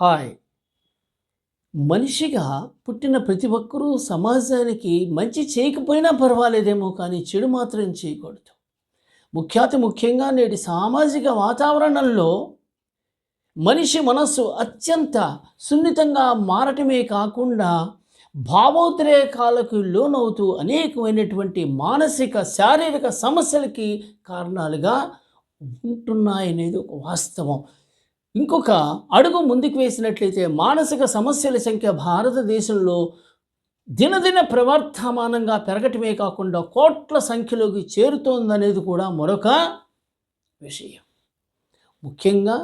Hi. మనిషిగా పుట్టిన ప్రతి ఒక్కరూ సమాజానికి మంచి చేయకపోయినా పర్వాలేదేమో కానీ చెడు మాత్రం చేయకూడదు. ముఖ్యాతి ముఖ్యంగా నేటి సామాజిక వాతావరణంలో మనిషి మనస్సు అత్యంత సున్నితంగా మారటమే కాకుండా భావోద్రేకాలకు లోనవుతూ అనేకమైనటువంటి మానసిక శారీరక సమస్యలకి కారణాలుగా ఉంటున్నాయనేది ఒక వాస్తవం. ఇంకొక అడుగు ముందుకు వేసినట్లయితే మానసిక సమస్యల సంఖ్య భారతదేశంలో దినదిన ప్రవర్తమానంగా పెరగటమే కాకుండా కోట్ల సంఖ్యలోకి చేరుతోందనేది కూడా మరొక విషయం. ముఖ్యంగా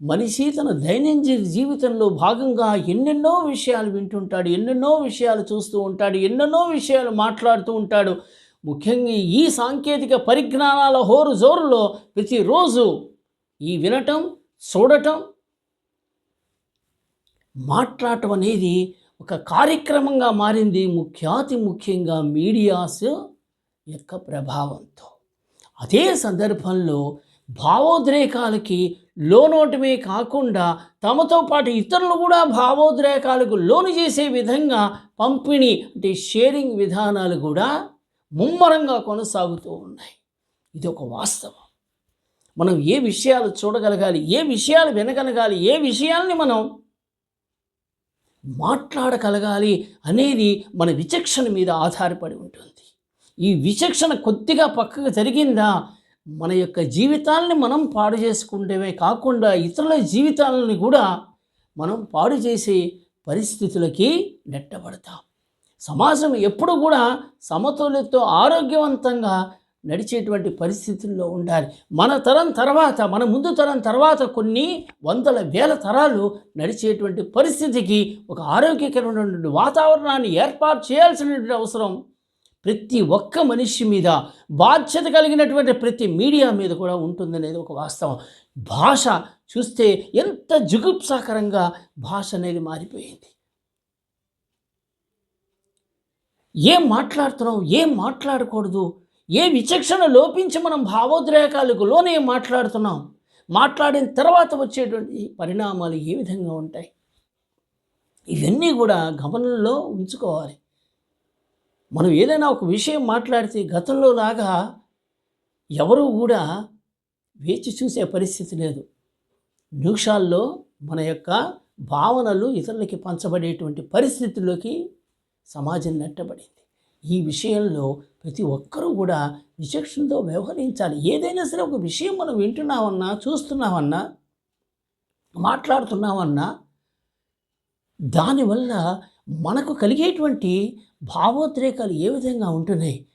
మనిషి తన దైనందిన జీవితంలో భాగంగా ఎన్నెన్నో విషయాలు వింటుంటాడు ఎన్నెన్నో విషయాలు చూస్తూ ఉంటాడు ఎన్నెన్నో విషయాలు మాట్లాడుతూ ఉంటాడు. ముఖ్యంగా ఈ సాంకేతిక పరిజ్ఞానాల హోరు జోరులో ప్రతిరోజు ఈ వినటం చూడటం మాట్లాడటం అనేది ఒక కార్యక్రమంగా మారింది. ముఖ్యాతి ముఖ్యంగా మీడియాస్ యొక్క ప్రభావంతో. అదే సందర్భంలో భావోద్రేకాలకి లోనోటమే కాకుండా తమతో పాటు ఇతరులు కూడా భావోద్రేకాలకు లోను చేసే విధంగా పంపిణీ అంటే షేరింగ్ విధానాలు కూడా ముమ్మరంగా కొనసాగుతూ ఉన్నాయి. ఇది ఒక వాస్తవం. మనం ఏ విషయాలు చూడగలగాలి ఏ విషయాలు వినగలగాలి ఏ విషయాల్ని మనం మాట్లాడగలగాలి అనేది మన విచక్షణ మీద ఆధారపడి ఉంటుంది. ఈ విచక్షణ కొద్దిగా పక్కకు జరిగిందా మన యొక్క జీవితాల్ని మనం పాడు చేసుకుంటేమే కాకుండా ఇతరుల జీవితాలని కూడా మనం పాడు చేసే పరిస్థితులకి నెట్టబడతాం. సమాజం ఎప్పుడు కూడా సమతుల్యతో ఆరోగ్యవంతంగా నడిచేటువంటి పరిస్థితుల్లో ఉండాలి. మన తరం తర్వాత మన ముందు తరం తర్వాత కొన్ని వందల వేల తరాలు నడిచేటువంటి పరిస్థితికి ఒక ఆరోగ్యకరమైనటువంటి వాతావరణాన్ని ఏర్పాటు చేయాల్సినటువంటి అవసరం. ప్రతి ఒక్క మనిషి మీద బాధ్యత కలిగినటువంటి ప్రతి మీడియా మీద కూడా ఉంటుందనేది ఒక వాస్తవం. భాష చూస్తే ఎంత జుగుప్సాకరంగా భాష అనేది మారిపోయింది. ఏం మాట్లాడుతున్నాం? ఏం మాట్లాడకూడదు? ఏ విచక్షణ లోపించి మనం భావోద్రేకాలకు లోనే మాట్లాడుతున్నాం? మాట్లాడిన తర్వాత వచ్చేటువంటి పరిణామాలు ఏ విధంగా ఉంటాయి? ఇవన్నీ కూడా గమనంలో ఉంచుకోవాలి. మనం ఏదైనా ఒక విషయం మాట్లాడితే గతంలో లాగా ఎవరు కూడా వేచి చూసే పరిస్థితి లేదు. నిమిషాల్లో మన యొక్క భావనలు ఇతరులకి పంచబడేటువంటి పరిస్థితుల్లోకి సమాజం నెట్టబడింది. ఈ విషయంలో ప్రతి ఒక్కరూ కూడా విచక్షణతో వ్యవహరించాలి. ఏదైనా సరే ఒక విషయం మనం వింటున్నామన్నా చూస్తున్నామన్నా మాట్లాడుతున్నామన్నా దానివల్ల మనకు కలిగేటువంటి భావోద్రేకాలు ఏ విధంగా ఉంటున్నాయి?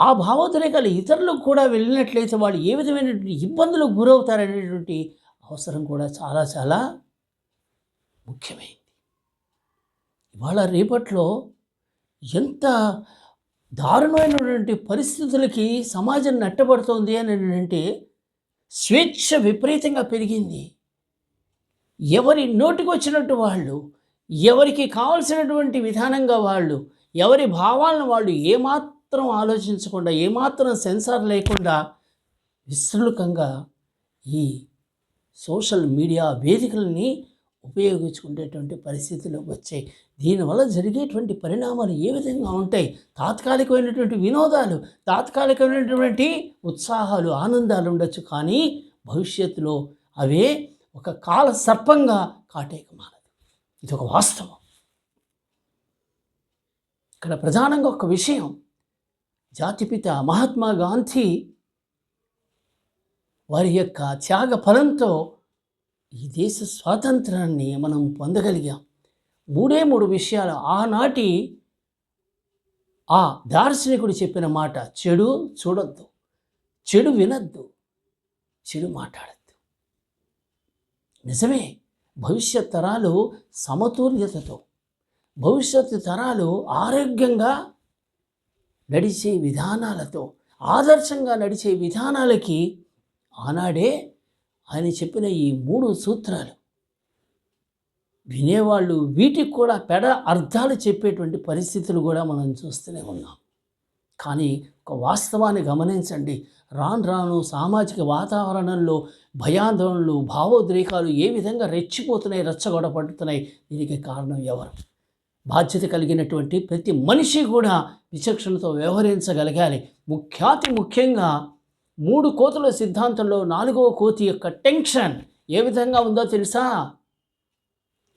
ఆ భావోద్రేకాలు ఇతరులకు కూడా వెళ్ళినట్లయితే వాళ్ళు ఏ విధమైనటువంటి ఇబ్బందులకు గురవుతారనేటువంటి అవసరం కూడా చాలా చాలా ముఖ్యమైంది. ఇవాళ రేపట్లో ఎంత దారుణమైనటువంటి పరిస్థితులకి సమాజం నట్టబడుతోంది అని అంటే స్వేచ్ఛ విపరీతంగా పెరిగింది. ఎవరి నోటికి వచ్చినట్టు వాళ్ళు ఎవరికి కావలసినటువంటి విధానంగా వాళ్ళు ఎవరి భావాలను వాళ్ళు ఏమాత్రం ఆలోచించకుండా ఏమాత్రం సెన్సార్ లేకుండా విస్తృతంగా ఈ సోషల్ మీడియా వేదికలని ఉపయోగించుకునేటువంటి పరిస్థితులు వచ్చాయి. దీనివల్ల జరిగేటువంటి పరిణామాలు ఏ విధంగా ఉంటాయి? తాత్కాలికమైనటువంటి వినోదాలు తాత్కాలికమైనటువంటి ఉత్సాహాలు ఆనందాలు ఉండొచ్చు కానీ భవిష్యత్తులో అవే ఒక కాల సర్పంగా కాటేకమానదు ఇది ఒక వాస్తవం. ఇక్కడ ప్రధానంగా ఒక విషయం. జాతిపిత మహాత్మా గాంధీ వారి యొక్క త్యాగ ఫలంతో ఈ దేశ స్వాతంత్రాన్ని మనం పొందగలిగాం. మూడే మూడు విషయాలు. ఆనాటి ఆ దార్శనికుడు చెప్పిన మాట చెడు చూడొద్దు చెడు వినొద్దు చెడు మాట్లాడద్దు. నిజమే భవిష్యత్ తరాలు సమతుల్యతతో భవిష్యత్తు తరాలు ఆరోగ్యంగా నడిచే విధానాలతో ఆదర్శంగా నడిచే విధానాలకి ఆనాడే ఆయన చెప్పిన ఈ మూడు సూత్రాలు వినేవాళ్ళు వీటికి కూడా పెడ అర్థాలు చెప్పేటువంటి పరిస్థితులు కూడా మనం చూస్తూనే ఉన్నాం. కానీ ఒక వాస్తవాన్ని గమనించండి. రాను రాను సామాజిక వాతావరణంలో భయాందోళనలు భావోద్రేకాలు ఏ విధంగా రెచ్చిపోతున్నాయి రెచ్చగొడబడుతున్నాయి దీనికి కారణం ఎవరు? బాధ్యత కలిగినటువంటి ప్రతి మనిషి కూడా విచక్షణతో వ్యవహరించగలగాలి. ముఖ్యాతి ముఖ్యంగా మూడు కోతుల సిద్ధాంతంలో నాలుగవ కోతి యొక్క టెన్షన్ ఏ విధంగా ఉందో తెలుసా?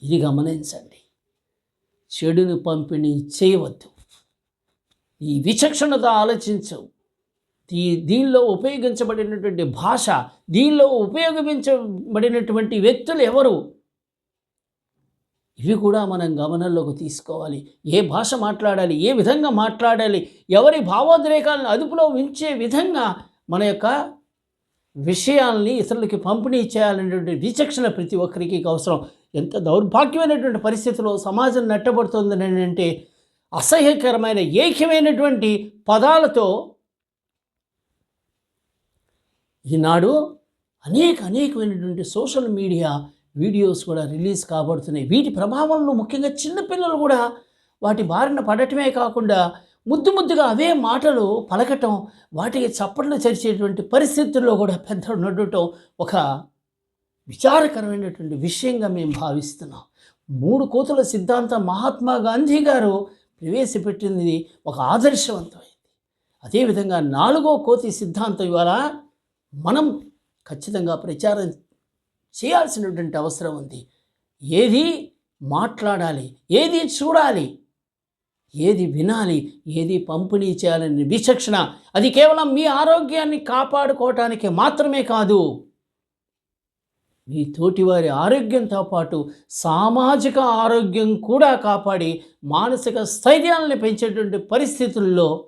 ఇది గమనించండి. చెడుని పంపిణీ చేయవద్దు. ఈ విచక్షణతో ఆలోచించు. దీ దీనిలో ఉపయోగించబడినటువంటి భాష దీనిలో ఉపయోగించబడినటువంటి వ్యక్తులు ఎవరు? ఇవి కూడా మనం గమనంలోకి తీసుకోవాలి. ఏ భాష మాట్లాడాలి ఏ విధంగా మాట్లాడాలి ఎవరి భావోద్రేకాలను అదుపులో ఉంచే విధంగా మన యొక్క విషయాల్ని ఇతరులకి పంపిణీ చేయాలనేటువంటి విచక్షణ ప్రతి ఒక్కరికి అవసరం. ఎంత దౌర్భాగ్యమైనటువంటి పరిస్థితిలో సమాజం నెట్టబడుతుందని అంటే అసహ్యకరమైన ఏకమైనటువంటి పదాలతో ఈనాడు అనేక అనేకమైనటువంటి సోషల్ మీడియా వీడియోస్ కూడా రిలీజ్ కాబడుతున్నాయి. వీటి ప్రభావంలో ముఖ్యంగా చిన్నపిల్లలు కూడా వాటి బారిన పడటమే కాకుండా ముద్దు ముద్దుగా అవే మాటలు పలకటం వాటికి చప్పట్లు చరిచేటువంటి పరిస్థితుల్లో కూడా పెద్దలు నడటం ఒక విచారకరమైనటువంటి విషయంగా మేము భావిస్తున్నాం. మూడు కోతుల సిద్ధాంతం మహాత్మా గాంధీ గారు ప్రవేశపెట్టింది ఒక ఆదర్శవంతమైంది. అదేవిధంగా నాలుగో కోతి సిద్ధాంతం ఇవాళ మనం ఖచ్చితంగా ప్రచారం చేయాల్సినటువంటి అవసరం ఉంది. ఏది మాట్లాడాలి ఏది చూడాలి ఏది వినాలి ఏది పంపిణీ చేయాలని విచక్షణ అది కేవలం మీ ఆరోగ్యాన్ని కాపాడుకోవటానికి మాత్రమే కాదు. మీ తోటివారి ఆరోగ్యంతో పాటు సామాజిక ఆరోగ్యం కూడా కాపాడి మానసిక స్థైర్యాలను పెంచేటువంటి పరిస్థితుల్లో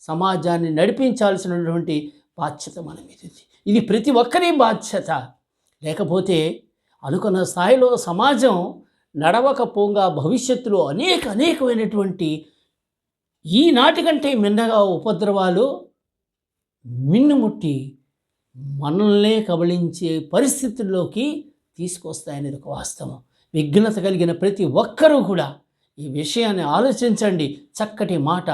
సమాజాన్ని నడిపించాల్సినటువంటి బాధ్యత మన మీద ఉంది. ఇది ప్రతి ఒక్కరి బాధ్యత. లేకపోతే అనుకున్న స్థాయిలో సమాజం నడవకపోగా భవిష్యత్తులో అనేక అనేకమైనటువంటి ఈనాటి కంటే మిన్నగా ఉపద్రవాలు మిన్నుముట్టి మనల్నే కబళించే పరిస్థితుల్లోకి తీసుకొస్తాయనేది ఒక వాస్తవం. విఘ్నత కలిగిన ప్రతి ఒక్కరూ కూడా ఈ విషయాన్ని ఆలోచించండి. చక్కటి మాట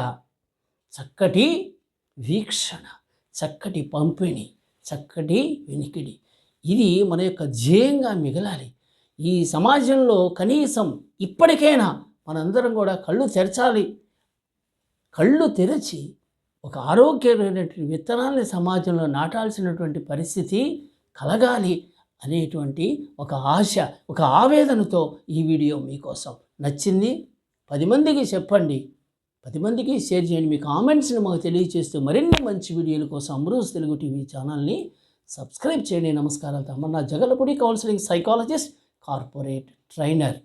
చక్కటి వీక్షణ చక్కటి పంపిణీ చక్కటి వినికిడి ఇది మన యొక్క ధ్యేయంగా మిగలాలి. ఈ సమాజంలో కనీసం ఇప్పటికైనా మనందరం కూడా కళ్ళు తెరచాలి. కళ్ళు తెరచి ఒక ఆరోగ్యమైనటువంటి విత్తనాల్ని సమాజంలో నాటాల్సినటువంటి పరిస్థితి కలగాలి అనేటువంటి ఒక ఆశ ఒక ఆవేదనతో ఈ వీడియో మీకోసం నచ్చింది. పది మందికి చెప్పండి. పది మందికి షేర్ చేయండి. మీ కామెంట్స్ని మాకు తెలియజేస్తూ మరిన్ని మంచి వీడియోల కోసం అమరూస్ తెలుగు టీవీ ఛానల్ని సబ్స్క్రైబ్ చేయండి. నమస్కారాలు. Tamanna Jagalapudi counselling psychologist corporate trainer.